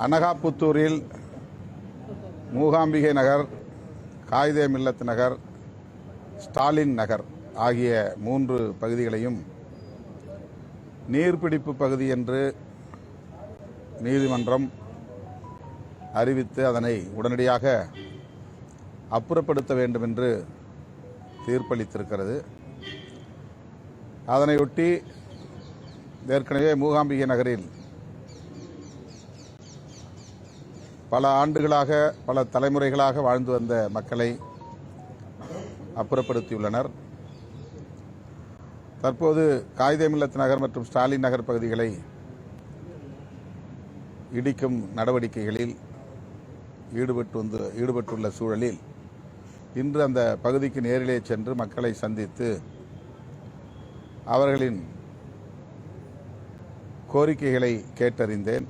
அனகாபுத்தூரில் மூகாம்பிகை நகர் காயிதே மில்லத் நகர் ஸ்டாலின் நகர் ஆகிய மூன்று பகுதிகளையும் நீர்பிடிப்பு பகுதி என்று நீதிமன்றம் அறிவித்து அதனை உடனடியாக அப்புறப்படுத்த வேண்டும் என்று தீர்ப்பளித்திருக்கிறது. அதனையொட்டி ஏற்கனவே மூகாம்பிகை நகரில் பல ஆண்டுகளாக பல தலைமுறைகளாக வாழ்ந்து வந்த மக்களை அப்புறப்படுத்தியுள்ளனர். தற்போது காகிதமில்லத் நகர் மற்றும் ஸ்டாலின் நகர் பகுதிகளை இடிக்கும் நடவடிக்கைகளில் ஈடுபட்டு வந்து ஈடுபட்டுள்ள சூழலில் இன்று அந்த பகுதிக்கு நேரிலே சென்று மக்களை சந்தித்து அவர்களின் கோரிக்கைகளை கேட்டறிந்தேன்.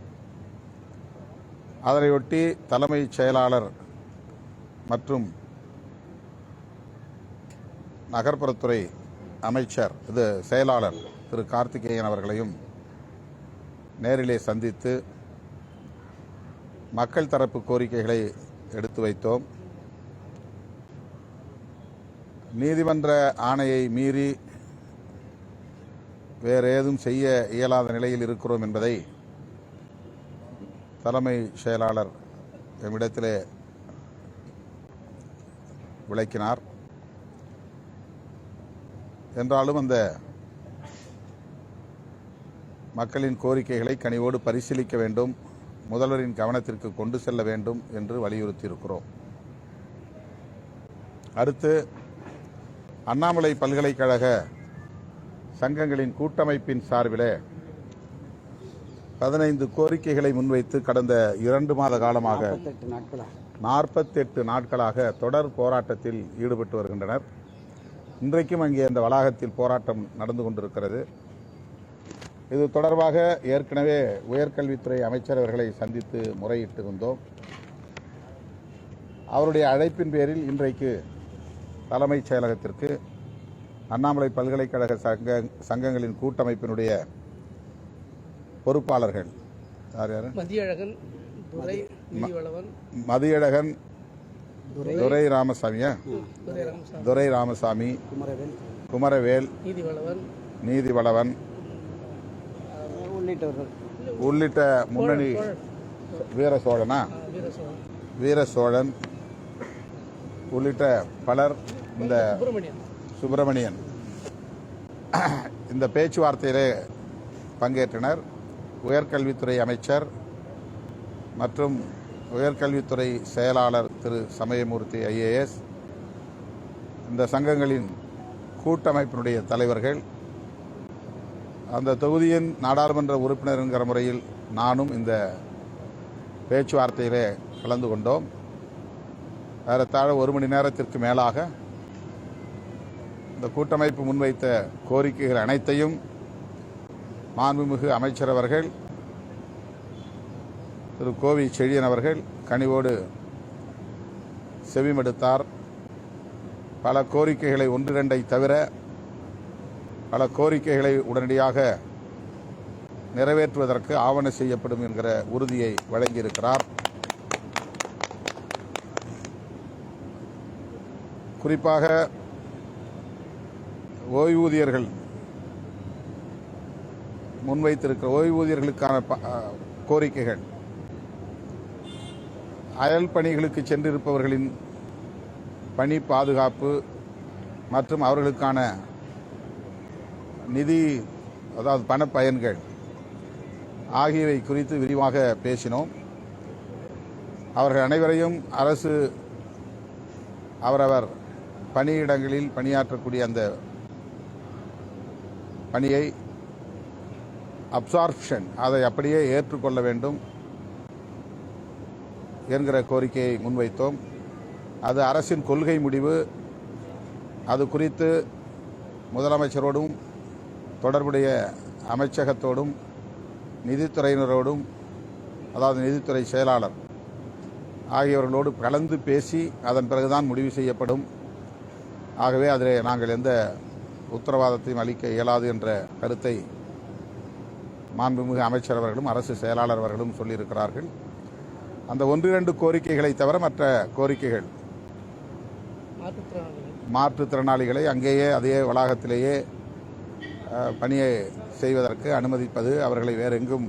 அதனையொட்டி தலைமைச் செயலாளர் மற்றும் நகர்ப்புறத்துறை அமைச்சர் இது செயலாளர் திரு கார்த்திகேயன் அவர்களையும் நேரிலே சந்தித்து மக்கள் தரப்பு கோரிக்கைகளை எடுத்து வைத்தோம். நீதிமன்ற ஆணையை மீறி வேறு ஏதும் செய்ய இயலாத நிலையில் இருக்கிறோம் என்பதை தலைமை செயலாளர் எம்மிடத்திலே விளக்கினார். என்றாலும் அந்த மக்களின் கோரிக்கைகளை கனிவோடு பரிசீலிக்க வேண்டும். முதல்வரின் கவனத்திற்கு கொண்டு செல்ல வேண்டும் என்று வலியுறுத்தியிருக்கிறோம். அடுத்து அண்ணாமலை பல்கலைக்கழக சங்கங்களின் கூட்டமைப்பின் சார்பிலே பதினைந்து கோரிக்கைகளை முன்வைத்து கடந்த இரண்டு மாத காலமாக நாற்பத்தெட்டு நாட்களாக தொடர் போராட்டத்தில் ஈடுபட்டு வருகின்றனர். இன்றைக்கும் அங்கே அந்த வளாகத்தில் போராட்டம் நடந்து கொண்டிருக்கிறது. இது தொடர்பாக ஏற்கனவே உயர்கல்வித்துறை அமைச்சர் அவர்களை சந்தித்து முறையிட்டிருந்தோம் அவருடைய அழைப்பின் பேரில் இன்றைக்கு தலைமைச் செயலகத்திற்கு அண்ணாமலை பல்கலைக்கழக சங்க சங்கங்களின் கூட்டமைப்பினுடைய பொறுப்பாளர்கள். யார் யார்? மதியழகன் துரை நீதிவளவன் மதியழகன் துரை ராமசாமியா? துரை ராமசாமி. குமரவேல். குமரவேல். நீதிவளவன் உள்ளிட்ட முன்னணி வீர சோழனா? வீரசோழன் வீர சோழன். உள்ளிட்ட பலர் இந்த சுப்பிரமணியன். சுப்பிரமணியன். இந்த பேச்சுவார்த்தையிலே பங்கேற்றனர். உயர்கல்வித்துறை அமைச்சர் மற்றும் உயர்கல்வித்துறை செயலாளர் திரு சமயமூர்த்தி ஐஏஎஸ் இந்த சங்கங்களின் கூட்டமைப்பினுடைய தலைவர்கள் அந்த தொகுதியின் நாடாளுமன்ற உறுப்பினர் என்கிற முறையில் நானும் இந்த பேச்சுவார்த்தையிலே கலந்து கொண்டோம். ஏறத்தாழ ஒரு மணி நேரத்திற்கு மேலாக இந்த கூட்டமைப்பு முன்வைத்த கோரிக்கைகள் அனைத்தையும் மாண்புமிகு அமைச்சர் அவர்கள் திரு. கோவி செழியன் அவர்கள் கனிவோடு செவிமடுத்தார். பல கோரிக்கைகளை ஒன்றிரண்டை தவிர பல கோரிக்கைகளை உடனடியாக நிறைவேற்றுவதற்கு ஆவண செய்யப்படும் என்கிற உறுதியை வழங்கியிருக்கிறார். குறிப்பாக ஓய்வூதியர்கள் முன்வைத்திருக்கிற ஓய்வூதியர்களுக்கான ப- கோரிக்கைகள். அயல் பணிகளுக்கு சென்றிருப்பவர்களின் பணி பாதுகாப்பு மற்றும் அவர்களுக்கான நிதி அதாவது பணப்பயன்கள் ஆகியவை குறித்து விரிவாக பேசினோம். அவர்கள் அனைவரையும் அரசு அவரவர் பணியிடங்களில் பணியாற்றக்கூடிய அந்த பணியை அப்சார்ப்ஷன் அதை அப்படியே ஏற்றுக்கொள்ள வேண்டும் என்கிற கோரிக்கையை முன்வைத்தோம். அது அரசின் கொள்கை முடிவு. அது குறித்து முதலமைச்சரோடும் தொடர்புடைய அமைச்சகத்தோடும் நிதித்துறையினரோடும் அதாவது நிதித்துறை செயலாளர் ஆகியவர்களோடு கலந்து பேசி அதன் பிறகுதான் முடிவு செய்யப்படும். ஆகவே அதில் நாங்கள் எந்த உத்தரவாதத்தையும் அளிக்க இயலாது என்ற கருத்தை மாண்புமிகு அமைச்சர் அவர்களும் அரசு செயலாளர் அவர்களும் சொல்லியிருக்கிறார்கள். அந்த ஒன்றிரண்டு கோரிக்கைகளை தவிர மற்ற கோரிக்கைகள்? மாற்றுத்திறனாளிகள் அங்கேயே அதே வளாகத்திலேயே பணியை செய்வதற்கு அனுமதிப்பது அவர்களை வேற எங்கும்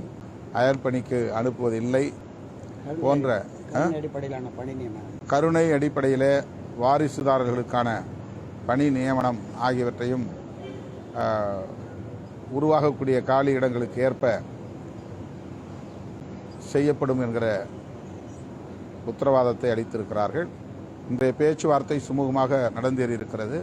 அயல் பணிக்கு அனுப்புவதில்லை போன்ற கருணை அடிப்படையிலே வாரிசுதாரர்களுக்கான பணி நியமனம் ஆகியவற்றையும் உருவாகக்கூடிய காலி இடங்களுக்கு ஏற்ப செய்யப்படும் என்கிற உத்தரவாதத்தை அளித்திருக்கிறார்கள். இன்றைய பேச்சுவார்த்தை சுமூகமாக நடந்தேறியிருக்கிறது.